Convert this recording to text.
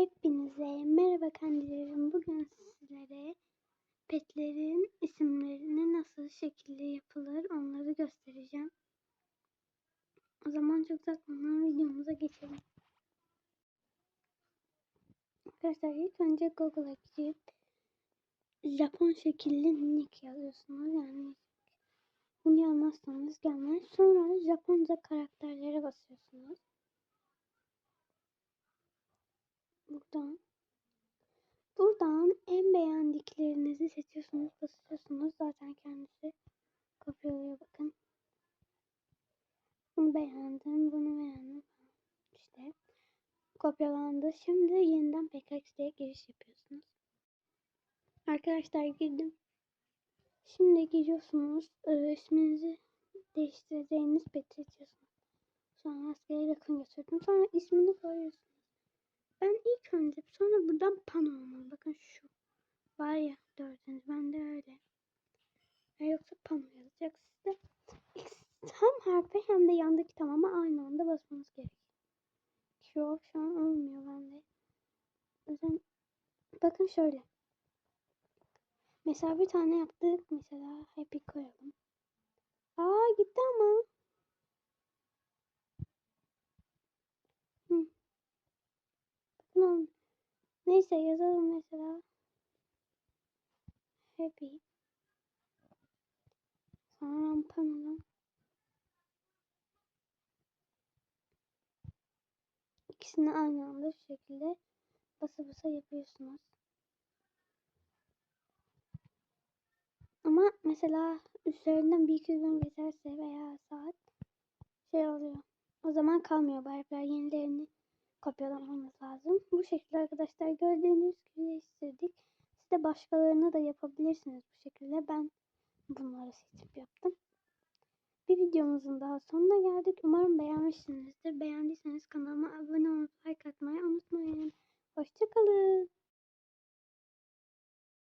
Hepinize merhaba kendilerim. Bugün sizlere petlerin isimlerini nasıl şekilde yapılır onları göstereceğim. O zaman çok uzatmadan videomuza geçelim. Arkadaşlar ilk önce Google'a girip Japon şekilli nick yazıyorsunuz. Yani bunu yazmazsanız gelmez. Sonra Japonca karakterlere basıyorsunuz. Buradan buradan en beğendiklerinizi seçiyorsunuz, basıyorsunuz. Zaten kendisi kopyalıyor bakın. Bunu beğendim, bunu beğendim. İşte kopyalandı. Şimdi yeniden PKX'ye giriş yapıyorsunuz. Arkadaşlar girdim. Şimdi giriyorsunuz. Ee, isminizi değiştireceğiniz peti seçiyorsunuz. Sonra askere yakın götürdüm. Sonra ismini koyuyorsunuz. Ben önce sonra buradan pan olmalı. Bakın şu. Var ya gördünüz. Ben de öyle. Ya yoksa pan yazacak sizde. X hem harfi hem de yandaki tamamı aynı anda basmanız gerekiyor. Şu şu an olmuyor bende. O yüzden bakın şöyle. Mesela bir tane yaptık. Mesela happy koyalım. Aa gitti ama. Hı. Bakın olmuyor. Neyse yazalım mesela. Happy. Sonra panola. İkisini aynı anda şu şekilde basa basa yapıyorsunuz. Ama mesela üzerinden bir iki gün geçerse veya saat şey oluyor. O zaman kalmıyor bu harfler. Yenilerini kopyalamamız lazım. Bu şekilde arkadaşlar gördüğünüz gibi değiştirdik. Siz de başkalarına da yapabilirsiniz bu şekilde. Ben bunları seçip yaptım. Bir videomuzun daha sonuna geldik. Umarım beğenmişsinizdir. Beğendiyseniz kanalıma abone olmayı